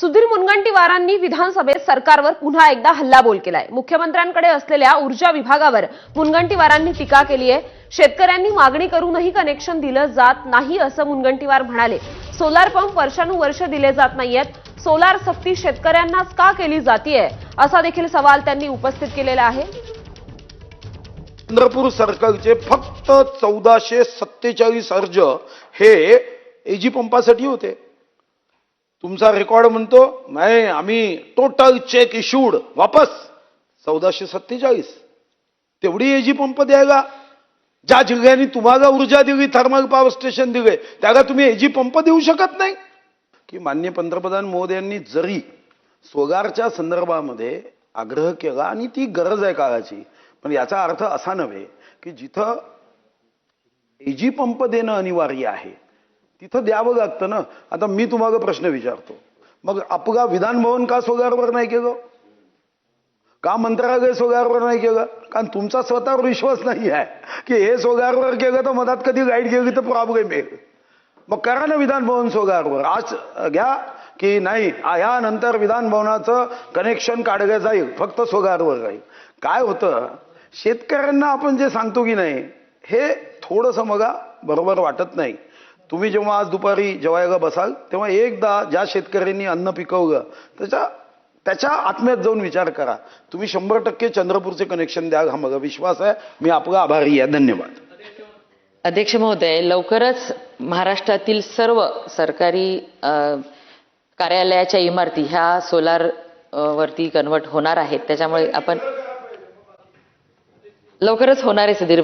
सुधीर मुनगंटीवारांनी विधानसभेत सरकारवर पुन्हा एकदा हल्लाबोल केलाय. मुख्यमंत्र्यांकडे असलेल्या ऊर्जा विभागावर मुनगंटीवारांनी टीका केली आहे. शेतकऱ्यांनी मागणी करूनही कनेक्शन दिलं जात नाही असं मुनगंटीवार म्हणाले. सोलार पंप वर्षानुवर्ष दिले जात नाहीयेत. सोलार सक्ती शेतकऱ्यांनाच का केली जातीये? असा देखील सवाल त्यांनी उपस्थित केलेला आहे. चंद्रपूर सर्कलचे फक्त चौदाशे सत्तेचाळीस अर्ज हे एजी पंपासाठी होते. तुमचा रेकॉर्ड म्हणतो नाही आम्ही टोटल चेक इश्यूड वापस चौदाशे सत्तेचाळीस. तेवढी एजी पंप द्यायला. ज्या जिल्ह्याने तुम्हाला ऊर्जा दिली थर्मल पॉवर स्टेशन दिले त्याला तुम्ही एजी पंप देऊ शकत नाही. की मान्य पंतप्रधान मोदयांनी जरी सोलारच्या संदर्भामध्ये आग्रह केला आणि ती गरज आहे काळाची पण याचा अर्थ असा नव्हे की जिथं एजी पंप देणं अनिवार्य आहे तिथं द्यावं लागतं ना. आता मी तुम्हाला प्रश्न विचारतो. मग आपला विधानभवन का सोगारवर नाही केलं? का मंत्रालय सोगारवर नाही केलं? कारण तुमचा स्वतःवर विश्वास नाही आहे. की हे सोगारवर केलं तर मधात कधी गाईड गेली तर प्रॉब्लेम येईल मग करा ना विधानभवन सोगारवर आज घ्या की नाही आ- यानंतर विधानभवनाचं कनेक्शन काढलं जाईल. फक्त सोगारवर राहील काय होतं? शेतकऱ्यांना आपण जे सांगतो की नाही हे थोडंसं मगा बरोबर वाटत नाही. तुम्ही जेव्हा आज दुपारी जेवायला बसाल तेव्हा एकदा ज्या शेतकऱ्यांनी अन्न पिकवलं त्याच्या त्याच्या आत्म्यात जाऊन विचार करा. तुम्ही शंभर टक्के चंद्रपूरचे कनेक्शन द्या हा मला विश्वास आहे. मी आपला आभारी आहे. धन्यवाद. अध्यक्ष महोदय लवकरच महाराष्ट्रातील सर्व सरकारी कार्यालयाच्या इमारती ह्या सोलार वरती कन्वर्ट होणार आहेत. त्याच्यामुळे आपण लवकरच होणार आहे सुधीर